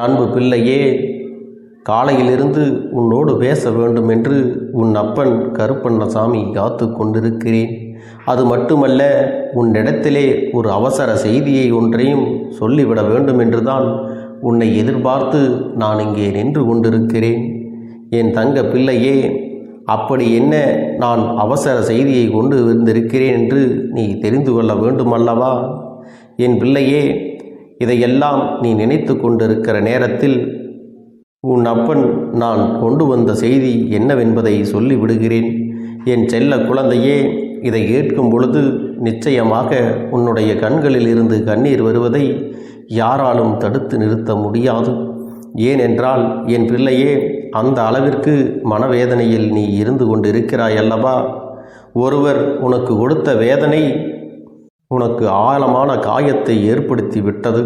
அன்பு பிள்ளையே காலையிலிருந்து உன்னோடு பேச வேண்டும் என்று உன் அப்பன் கருப்பண்ணசாமி காத்து கொண்டிருக்கிறேன். அது மட்டுமல்ல உன்னிடத்திலே ஒரு அவசர செய்தியை ஒன்றையும் சொல்லிவிட வேண்டும் என்றுதான் உன்னை எதிர்பார்த்து நான் இங்கே நின்று கொண்டிருக்கிறேன். என் தங்க பிள்ளையே அப்படி என்ன நான் அவசர செய்தியை கொண்டு வந்திருக்கிறேன் என்று நீ தெரிந்து கொள்ள வேண்டுமல்லவா? என் பிள்ளையே இதையெல்லாம் நீ நினைத்து கொண்டிருக்கிற நேரத்தில் உன் அப்பன் நான் கொண்டு வந்த செய்தி என்னவென்பதை சொல்லிவிடுகிறேன். என் செல்ல குழந்தையே இதை கேட்கும் பொழுது நிச்சயமாக உன்னுடைய கண்களில் இருந்து கண்ணீர் வருவதை யாராலும் தடுத்து நிறுத்த முடியாது. ஏனென்றால் என் பிள்ளையே அந்த அளவிற்கு மனவேதனையில் நீ இருந்து கொண்டிருக்கிறாய் அல்லவா ஒருவர் உனக்கு கொடுத்த வேதனை உனக்கு ஆழமான காயத்தை ஏற்படுத்தி விட்டது.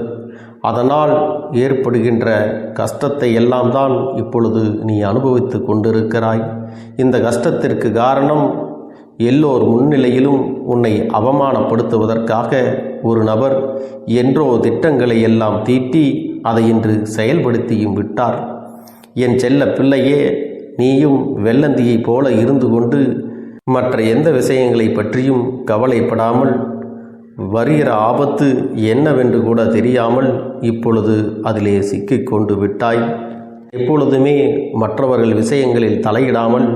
அதனால் ஏற்படுகின்ற கஷ்டத்தை எல்லாம் தான் இப்பொழுது நீ அனுபவித்து கொண்டிருக்கிறாய். இந்த கஷ்டத்திற்கு காரணம் எல்லோர் முன்னிலையிலும் உன்னை அவமானப்படுத்துவதற்காக ஒரு நபர் என்றோ திட்டங்களை எல்லாம் தீட்டி அதை இன்று செயல்படுத்தியும் விட்டார். என் செல்ல பிள்ளையே நீயும் வெள்ளந்தியைப் போல இருந்து கொண்டு மற்ற எந்த விஷயங்களை பற்றியும் கவலைப்படாமல் வருகிற ஆபத்து என்னவென்று கூட தெரியாமல் இப்பொழுது அதிலே சிக்கிக் கொண்டு விட்டாய். எப்பொழுதுமே மற்றவர்கள் விஷயங்களில் தலையிடாமல்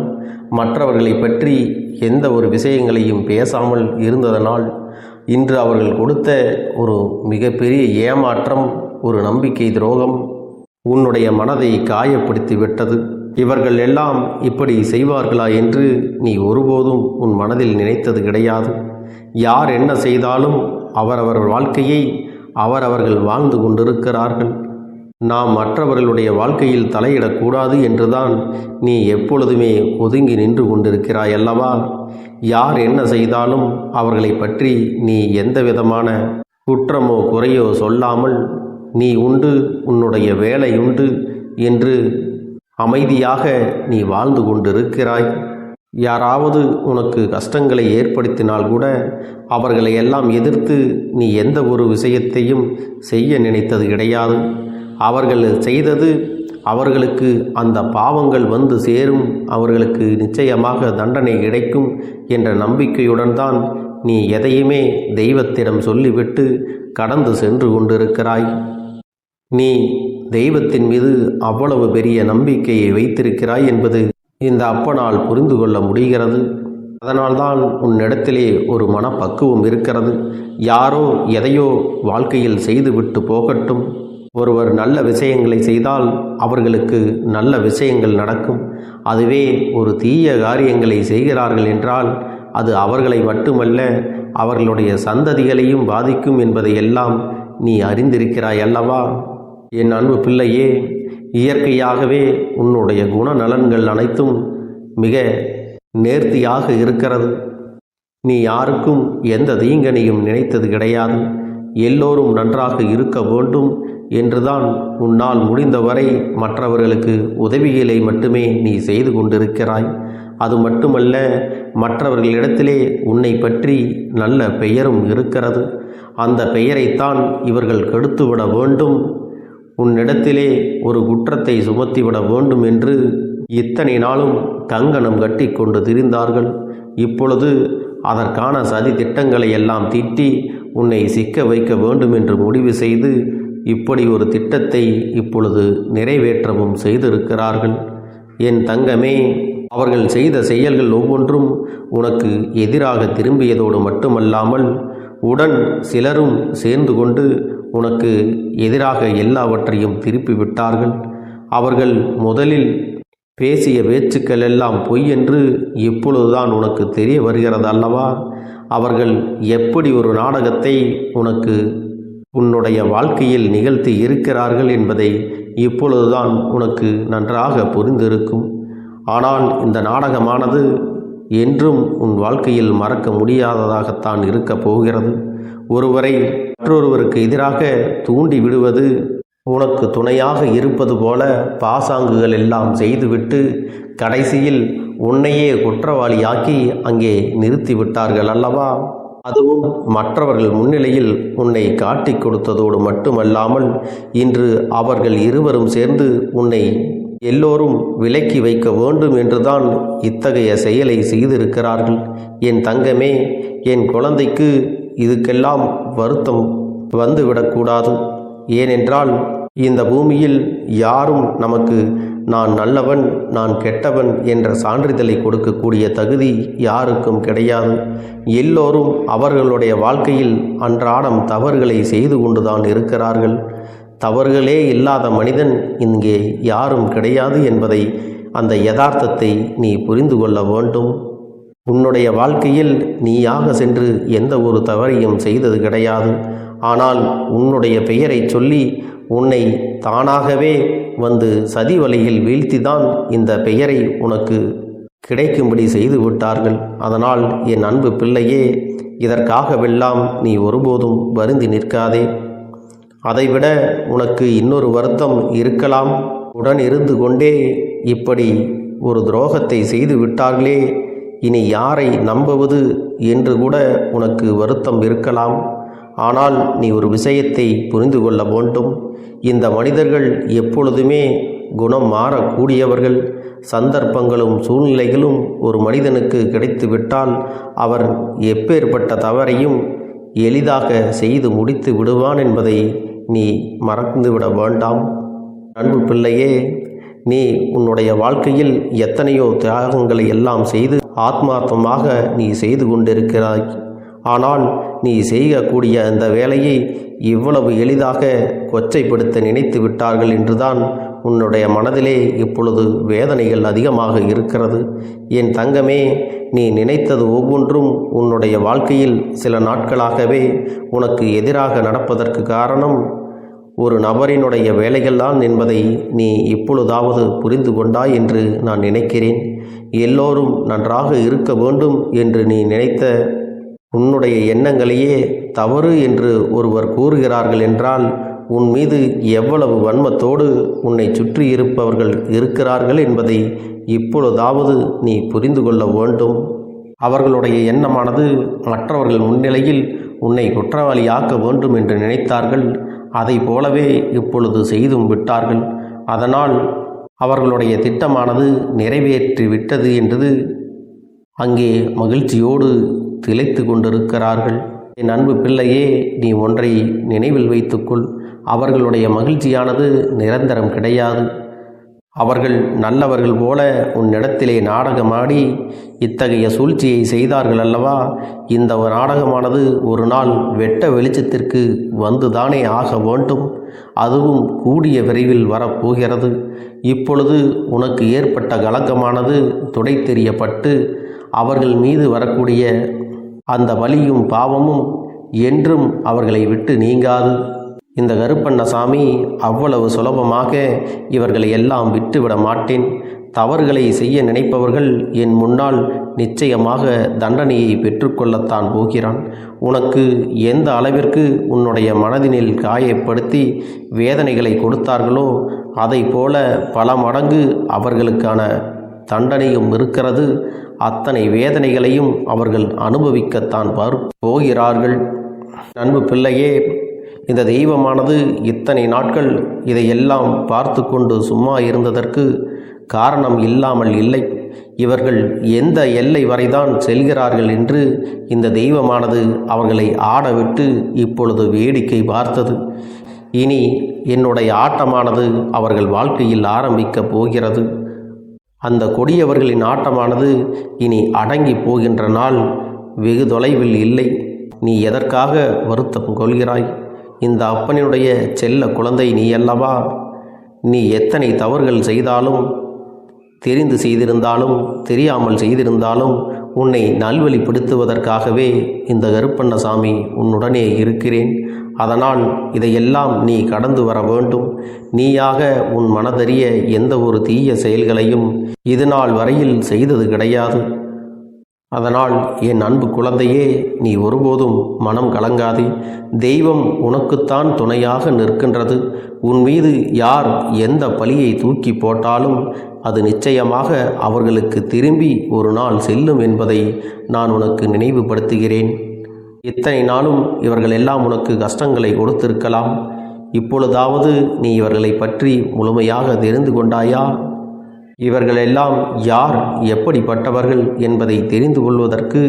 மற்றவர்களை பற்றி எந்த ஒரு விஷயங்களையும் பேசாமல் இருந்ததனால் இன்று அவர்கள் கொடுத்த ஒரு மிகப்பெரிய ஏமாற்றம் ஒரு நம்பிக்கை துரோகம் உன்னுடைய மனதை காயப்படுத்தி விட்டது. இவர்கள் எல்லாம் இப்படி செய்வார்களா என்று நீ ஒருபோதும் உன் மனதில் நினைத்தது கிடையாது. யார் என்ன செய்தாலும் அவரவர் வாழ்க்கையை அவரவர்கள் வாழ்ந்து கொண்டிருக்கிறார்கள். நாம் மற்றவர்களுடைய வாழ்க்கையில் தலையிடக்கூடாது என்றுதான் நீ எப்பொழுதுமே ஒதுங்கி நின்று கொண்டிருக்கிறாய் அல்லவா? யார் என்ன செய்தாலும் அவர்களை பற்றி நீ எந்த விதமான குற்றமோ குறையோ சொல்லாமல் நீ உண்டு உன்னுடைய வேலை உண்டு என்று அமைதியாக நீ வாழ்ந்து கொண்டிருக்கிறாய். யாராவது உனக்கு கஷ்டங்களை ஏற்படுத்தினால் கூட அவர்களை எல்லாம் எதிர்த்து நீ எந்த ஒரு விஷயத்தையும் செய்ய நினைத்தது கிடையாது. அவர்கள் செய்தது அவர்களுக்கு அந்த பாவங்கள் வந்து சேரும். அவர்களுக்கு நிச்சயமாக தண்டனை கிடைக்கும் என்ற நம்பிக்கையுடன் தான் நீ எதையுமே தெய்வத்திடம் சொல்லிவிட்டு கடந்து சென்று கொண்டிருக்கிறாய். நீ தெய்வத்தின் மீது அவ்வளவு பெரிய நம்பிக்கையை வைத்திருக்கிறாய் என்பது இந்த அப்பனால் புரிந்து கொள்ள முடிகிறது. அதனால்தான் உன்னிடத்திலே ஒரு மனப்பக்குவம் இருக்கிறது. யாரோ எதையோ வாழ்க்கையில் செய்துவிட்டு போகட்டும். ஒருவர் நல்ல விஷயங்களை செய்தால் அவர்களுக்கு நல்ல விஷயங்கள் நடக்கும். அதுவே ஒரு தீய காரியங்களை செய்கிறார்கள் என்றால் அது அவர்களை மட்டுமல்ல அவர்களுடைய சந்ததிகளையும் பாதிக்கும் என்பதையெல்லாம் நீ அறிந்திருக்கிறாய் அல்லவா? என் அன்பு பிள்ளையே இயற்கையாகவே உன்னுடைய குணநலன்கள் அனைத்தும் மிக நேர்த்தியாக இருக்கிறது. நீ யாருக்கும் எந்த தீங்கனையும் நினைத்தது கிடையாது. எல்லோரும் நன்றாக இருக்க வேண்டும் என்றுதான் உன்னால் முடிந்தவரை மற்றவர்களுக்கு உதவிகளை மட்டுமே நீ செய்து கொண்டிருக்கிறாய். அது மட்டுமல்ல மற்றவர்களிடத்திலே உன்னை பற்றி நல்ல பெயரும் இருக்கிறது. அந்த பெயரைத்தான் இவர்கள் கெடுத்துவிட வேண்டும் உன்னிடத்திலே ஒரு குற்றத்தை சுமத்திவிட வேண்டும் என்று இத்தனை நாளும் கங்கணம் கட்டி கொண்டு திரிந்தார்கள். இப்பொழுது அதற்கான சதி திட்டங்களை எல்லாம் தீட்டி உன்னை சிக்க வைக்க வேண்டும் என்று முடிவு செய்து இப்படி ஒரு திட்டத்தை இப்பொழுது நிறைவேற்றவும் செய்திருக்கிறார்கள். என் தங்கமே அவர்கள் செய்த செயல்கள் ஒவ்வொன்றும் உனக்கு எதிராக திரும்பியதோடு மட்டுமல்லாமல் உடன் சிலரும் சேர்ந்து கொண்டு உனக்கு எதிராக எல்லாவற்றையும் திருப்பி விட்டார்கள் அவர்கள் முதலில் பேசிய பேச்சுக்கள் எல்லாம் பொய் என்று இப்பொழுதுதான் உனக்கு தெரிய வருகிறது அல்லவா? அவர்கள் எப்படி ஒரு நாடகத்தை உனக்கு உன்னுடைய வாழ்க்கையில் நிகழ்த்தி இருக்கிறார்கள் என்பதை இப்பொழுதுதான் உனக்கு நன்றாக புரிந்திருக்கும். ஆனால் இந்த நாடகமானது என்றும் உன் வாழ்க்கையில் மறக்க முடியாததாகத்தான் இருக்கப் போகிறது. ஒருவரை மற்றொருவருக்கு எதிராக தூண்டி விடுவது உனக்கு துணையாக இருப்பது போல பாசாங்குகள் எல்லாம் செய்துவிட்டு கடைசியில் உன்னையே குற்றவாளியாக்கி அங்கே நிறுத்திவிட்டார்கள் அல்லவா? அதுவும் மற்றவர்கள் முன்னிலையில் உன்னை காட்டிக் கொடுத்ததோடு மட்டுமல்லாமல் இன்று அவர்கள் இருவரும் சேர்ந்து உன்னை எல்லோரும் விலக்கி வைக்க வேண்டும் என்றுதான் இத்தகைய செயலை செய்திருக்கிறார்கள். என் தங்கமே என் குழந்தைக்கு இதுக்கெல்லாம் வருத்தம் வந்துவிடக்கூடாது ஏனென்றால் இந்த பூமியில் யாரும் நமக்கு நான் நல்லவன் நான் கெட்டவன் என்ற சான்றிதழை கொடுக்கக்கூடிய தகுதி யாருக்கும் கிடையாது. எல்லோரும் அவர்களுடைய வாழ்க்கையில் அன்றாடம் தவறுகளை செய்து கொண்டுதான் இருக்கிறார்கள். தவறுகளே இல்லாத மனிதன் இங்கே யாரும் கிடையாது என்பதை அந்த யதார்த்தத்தை நீ புரிந்து கொள்ள வேண்டும். உன்னுடைய வாழ்க்கையில் நீயாக சென்று எந்த ஒரு தவறையும் செய்தது கிடையாது. ஆனால் உன்னுடைய பெயரை சொல்லி உன்னை தானாகவே வந்து சதி வலையில் வீழ்த்திதான் இந்த பெயரை உனக்கு கிடைக்கும்படி செய்து விட்டார்கள். அதனால் என் அன்பு பிள்ளையே இதற்காகவெல்லாம் நீ ஒருபோதும் வருந்தி நிற்காதே. அதைவிட உனக்கு இன்னொரு வருத்தம் இருக்கலாம். உடன் இருந்து கொண்டே இப்படி ஒரு துரோகத்தை செய்து விட்டார்களே இனி யாரை நம்புவது என்று கூட உனக்கு வருத்தம் இருக்கலாம். ஆனால் நீ ஒரு விஷயத்தை புரிந்து கொள்ள வேண்டும். இந்த மனிதர்கள் எப்பொழுதுமே குணம் மாறக்கூடியவர்கள். சந்தர்ப்பங்களும் சூழ்நிலைகளும் ஒரு மனிதனுக்கு கிடைத்துவிட்டால் அவர் எப்பேற்பட்ட தவறையும் எளிதாக செய்து முடித்து விடுவான் என்பதை நீ மறந்துவிட வேண்டாம். அன்பு பிள்ளையே நீ உன்னுடைய வாழ்க்கையில் எத்தனையோ தியாகங்களை எல்லாம் செய்து ஆத்மார்த்தமாக நீ செய்து கொண்டிருக்கிறாய். ஆனால் நீ செய்யக்கூடிய அந்த வேலையை இவ்வளவு எளிதாக கொச்சைப்படுத்த நினைத்து விட்டார்கள் என்றுதான் உன்னுடைய மனதிலே இப்பொழுது வேதனைகள் அதிகமாக இருக்கிறது. என் தங்கமே நீ நினைத்தது ஒவ்வொன்றும் உன்னுடைய வாழ்க்கையில் சில நாட்களாகவே உனக்கு எதிராக நடப்பதற்கு காரணம் ஒரு நபரினுடைய வேலைகள்தான் என்பதை நீ இப்பொழுதாவது புரிந்து கொண்டாய் என்று நான் நினைக்கிறேன். எல்லோரும் நன்றாக இருக்க வேண்டும் என்று நீ நினைத்த உன்னுடைய எண்ணங்களையே தவறு என்று ஒருவர் கூறுகிறார்கள் என்றால் உன் மீது எவ்வளவு வன்மத்தோடு உன்னை சுற்றி இருப்பவர்கள் இருக்கிறார்கள் என்பதை இப்பொழுதாவது நீ புரிந்து கொள்ள வேண்டும். அவர்களுடைய எண்ணமானது மற்றவர்கள் முன்னிலையில் உன்னை குற்றவாளியாக்க வேண்டும் என்று நினைத்தார்கள். அதை போலவே இப்பொழுது செய்தும் விட்டார்கள். அதனால் அவர்களுடைய திட்டமானது நிறைவேற்றி விட்டது என்றது அங்கே மகிழ்ச்சியோடு திளைத்து கொண்டிருக்கிறார்கள். என் அன்பு பிள்ளையே நீ ஒன்றை நினைவில் வைத்துக்கொள். அவர்களுடைய மகிழ்ச்சியானது நிரந்தரம் கிடையாது. அவர்கள் நல்லவர்கள் போல உன்னிடத்திலே நாடகமாடி இத்தகைய சூழ்ச்சியை செய்தார்கள் அல்லவா? இந்த ஒரு நாடகமானது ஒரு நாள் வெட்ட வெளிச்சத்திற்கு வந்துதானே ஆக வேண்டும்? அதுவும் கூடிய விரைவில் வரப்போகிறது. இப்பொழுது உனக்கு ஏற்பட்ட கலக்கமானது துடை தெரியப்பட்டு அவர்கள் மீது வரக்கூடிய அந்த வலியும் பாவமும் என்றும் அவர்களை விட்டு நீங்காது. இந்த கருப்பண்ணசாமி அவ்வளவு சுலபமாக இவர்களை எல்லாம் விட்டுவிட மாட்டேன். தவறுகளை செய்ய நினைப்பவர்கள் என் முன்னால் நிச்சயமாக தண்டனையை பெற்றுக்கொள்ளத்தான் போகிறான். உனக்கு எந்த அளவிற்கு உன்னுடைய மனதினில் காயப்படுத்தி வேதனைகளை கொடுத்தார்களோ அதை போல பல மடங்கு அவர்களுக்கான தண்டனையும் இருக்கிறது. அத்தனை வேதனைகளையும் அவர்கள் அனுபவிக்கத்தான் போகிறார்கள். அன்பு பிள்ளையே இந்த தெய்வமானது இத்தனை நாட்கள் இதையெல்லாம் பார்த்து கொண்டு சும்மா இருந்ததற்கு காரணம் இல்லாமல் இல்லை. இவர்கள் எந்த எல்லை வரைதான் செல்கிறார்கள் என்று இந்த தெய்வமானது அவர்களை ஆடவிட்டு இப்பொழுது வேடிக்கை பார்த்தது. இனி என்னுடைய ஆட்டமானது அவர்கள் வாழ்க்கையில் ஆரம்பிக்கப் போகிறது. அந்த கொடியவர்களின் ஆட்டமானது இனி அடங்கி போகின்ற நாள் வெகு தொலைவில் இல்லை. நீ எதற்காக வருத்தம் கொள்கிறாய்? இந்த அப்பனினுடைய செல்ல குழந்தை நீ அல்லவா? நீ எத்தனை தவறுகள் செய்தாலும் தெரிந்து செய்திருந்தாலும் தெரியாமல் செய்திருந்தாலும் உன்னை நல்வழிப்படுத்துவதற்காகவே இந்த கருப்பண்ணசாமி உன்னுடனே இருக்கிறேன். அதனால் இதையெல்லாம் நீ கடந்து வர வேண்டும். நீயாக உன் மனதறிய எந்த ஒரு தீய செயல்களையும் இது நாள் வரையில் செய்தது கிடையாது. அதனால் என் அன்பு குழந்தையே நீ ஒருபோதும் மனம் கலங்காதே. தெய்வம் உனக்குத்தான் துணையாக நிற்கின்றது. உன் மீது யார் எந்த பழியை தூக்கி போட்டாலும் அது நிச்சயமாக அவர்களுக்கு திரும்பி ஒரு நாள் செல்லும் என்பதை நான் உனக்கு நினைவுபடுத்துகிறேன். இத்தனை நாளும் இவர்கள் எல்லாம் உனக்கு கஷ்டங்களை கொடுத்திருக்கலாம். இப்பொழுதாவது நீ இவர்களை பற்றி முழுமையாக தெரிந்து கொண்டாயா? இவர்களெல்லாம் யார் எப்படிப்பட்டவர்கள் என்பதை தெரிந்து கொள்வதற்கு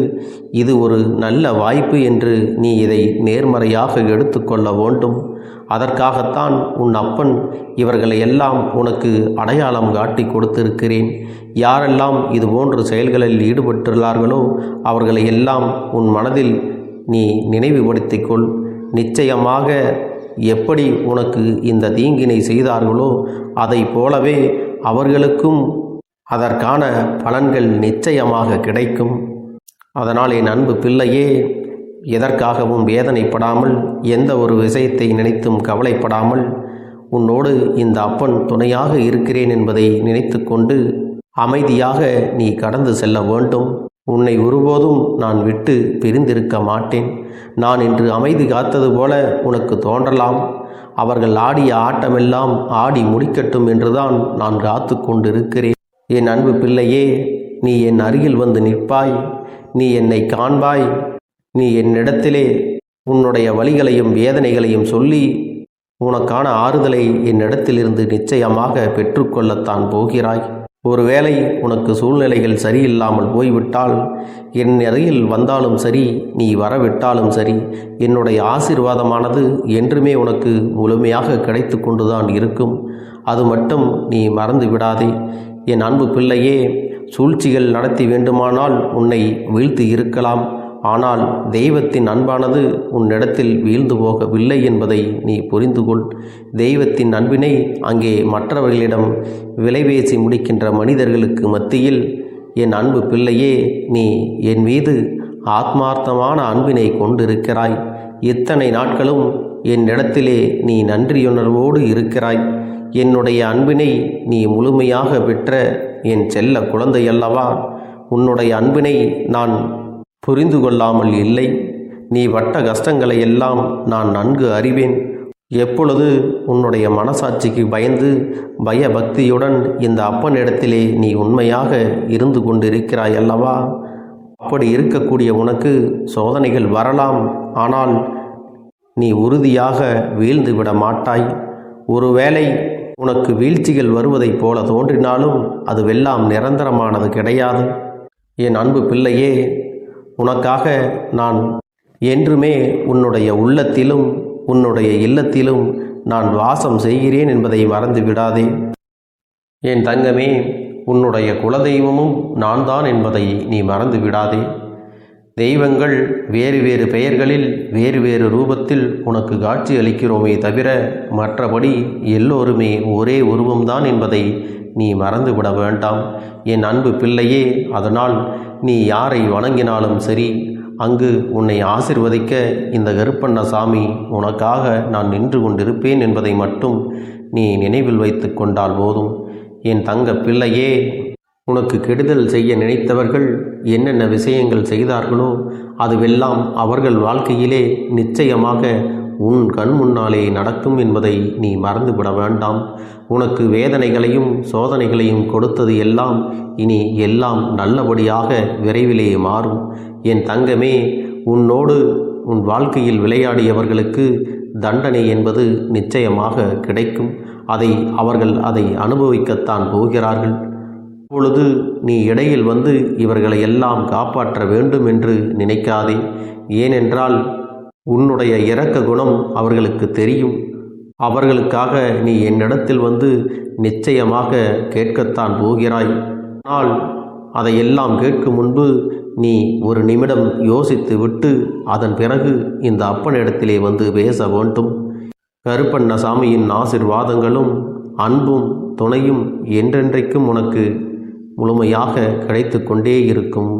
இது ஒரு நல்ல வாய்ப்பு என்று நீ இதை நேர்மறையாக எடுத்துக்கொள்ள வேண்டும். அதற்காகத்தான் உன் அப்பன் இவர்களை எல்லாம் உனக்கு அடையாளம் காட்டி கொடுத்திருக்கிறேன். யாரெல்லாம் இது போன்ற செயல்களில் ஈடுபட்டுள்ளார்களோ அவர்களை எல்லாம் உன் மனதில் நீ நினைவுபடுத்திக்கொள் நிச்சயமாக எப்படி உனக்கு இந்த தீங்கினை செய்தார்களோ அதை போலவே அவர்களுக்கும் அதற்கான பலன்கள் நிச்சயமாக கிடைக்கும். அதனால் என் அன்பு பிள்ளையே எதற்காகவும் வேதனைப்படாமல் எந்த ஒரு விஷயத்தை நினைத்தும் கவலைப்படாமல் உன்னோடு இந்த அப்பன் துணையாக இருக்கிறேன் என்பதை நினைத்து கொண்டு அமைதியாக நீ கடந்து செல்ல வேண்டும். உன்னை ஒருபோதும் நான் விட்டு பிரிந்திருக்க மாட்டேன். நான் இன்று அமைதி காத்தது போல உனக்கு தோன்றலாம். அவர்கள் ஆடிய ஆட்டமெல்லாம் ஆடி முடிக்கட்டும் என்றுதான் நான் காத்து கொண்டிருக்கிறேன். என் அன்பு பிள்ளையே நீ என் அருகில் வந்து நிற்பாய். நீ என்னை காண்பாய். நீ என்னிடத்திலே உன்னுடைய வழிகளையும் வேதனைகளையும் சொல்லி உனக்கான ஆறுதலை என்னிடத்திலிருந்து நிச்சயமாக பெற்றுக்கொள்ளத்தான் போகிறாய். ஒருவேளை உனக்கு சூழ்நிலைகள் சரியில்லாமல் போய்விட்டால் என் அருகில் வந்தாலும் சரி நீ வரவிட்டாலும் சரி என்னுடைய ஆசீர்வாதமானது என்றுமே உனக்கு முழுமையாக கிடைத்து கொண்டுதான் இருக்கும். அது மட்டும் நீ மறந்து விடாதே. என் அன்பு பிள்ளையே சூழ்ச்சிகள் நடத்தி வேண்டுமானால் உன்னை வீழ்த்தி இருக்கலாம். ஆனால் தெய்வத்தின் அன்பானது உன்னிடத்தில் வீழ்ந்து போகவில்லை என்பதை நீ புரிந்து கொள் தெய்வத்தின் அன்பினை அங்கே மற்றவர்களிடம் விலைபேசி முடிக்கின்ற மனிதர்களுக்கு மத்தியில் என் அன்பு பிள்ளையே நீ என் மீது ஆத்மார்த்தமான அன்பினை கொண்டிருக்கிறாய். இத்தனை நாட்களும் என்னிடத்திலே நீ நன்றியுணர்வோடு இருக்கிறாய். என்னுடைய அன்பினை நீ முழுமையாக பெற்ற என் செல்ல குழந்தையல்லவா? உன்னுடைய அன்பினை நான் புரிந்து கொள்ளாமல் இல்லை. நீ வட்ட கஷ்டங்களை எல்லாம் நான் நன்கு அறிவேன். எப்பொழுது உன்னுடைய மனசாட்சிக்கு பயந்து பயபக்தியுடன் இந்த அப்பனிடத்திலே நீ உண்மையாக இருந்து கொண்டிருக்கிறாய் அல்லவா? அப்படி இருக்கக்கூடிய உனக்கு சோதனைகள் வரலாம். ஆனால் நீ உறுதியாக வீழ்ந்து விட மாட்டாய். ஒருவேளை உனக்கு வீழ்ச்சிகள் வருவதைப் போல தோன்றினாலும் அதுவெல்லாம் நிரந்தரமானது கிடையாது. என் அன்பு பிள்ளையே உனக்காக நான் என்றுமே உன்னுடைய உள்ளத்திலும் உன்னுடைய இல்லத்திலும் நான் வாசம் செய்கிறேன் என்பதை மறந்து விடாதே. என் தங்கமே உன்னுடைய குலதெய்வமும் நான் தான் என்பதை நீ மறந்து விடாதே. தெய்வங்கள் வேறு வேறு பெயர்களில் வேறு வேறு ரூபத்தில் உனக்கு காட்சி அளிக்கிறோமே தவிர மற்றபடி எல்லோருமே ஒரே உருவம்தான் என்பதை நீ மறந்துவிட வேண்டாம். என் அன்பு பிள்ளையே அதனால் நீ யாரை வணங்கினாலும் சரி அங்கு உன்னை ஆசிர்வதிக்க இந்த கருப்பண்ண சாமி உனக்காக நான் நின்று கொண்டிருப்பேன் என்பதை மட்டும் நீ நினைவில் வைத்து கொண்டால் போதும். என் தங்க பிள்ளையே உனக்கு கெடுதல் செய்ய நினைத்தவர்கள் என்னென்ன விஷயங்கள் செய்தார்களோ அதுவெல்லாம் அவர்கள் வாழ்க்கையிலே நிச்சயமாக உன் கண் முன்னாலே நடக்கும் என்பதை நீ மறந்துவிட வேண்டாம். உனக்கு வேதனைகளையும் சோதனைகளையும் கொடுத்தது எல்லாம் இனி எல்லாம் நல்லபடியாக விரைவிலே மாறும். என் தங்கமே உன்னோடு உன் வாழ்க்கையில் விளையாடியவர்களுக்கு தண்டனை என்பது நிச்சயமாக கிடைக்கும். அதை அவர்கள் அதை அனுபவிக்கத்தான் போகிறார்கள். அப்பொழுது நீ இடையில் வந்து இவர்களை எல்லாம் காப்பாற்ற வேண்டும் என்று நினைக்காதே. ஏனென்றால் உன்னுடைய இரக்க குணம் அவர்களுக்கு தெரியும். அவர்களுக்காக நீ என்னிடத்தில் வந்து நிச்சயமாக கேட்கத்தான் போகிறாய். ஆனால் அதையெல்லாம் கேட்கும் முன்பு நீ ஒரு நிமிடம் யோசித்து விட்டு அதன் பிறகு இந்த அப்பனிடத்திலே வந்து பேச வேண்டும். கருப்பண்ணசாமியின் ஆசிர்வாதங்களும் அன்பும் துணையும் என்றென்றைக்கும் உனக்கு முழுமையாக கிடைத்து கொண்டே இருக்கும்.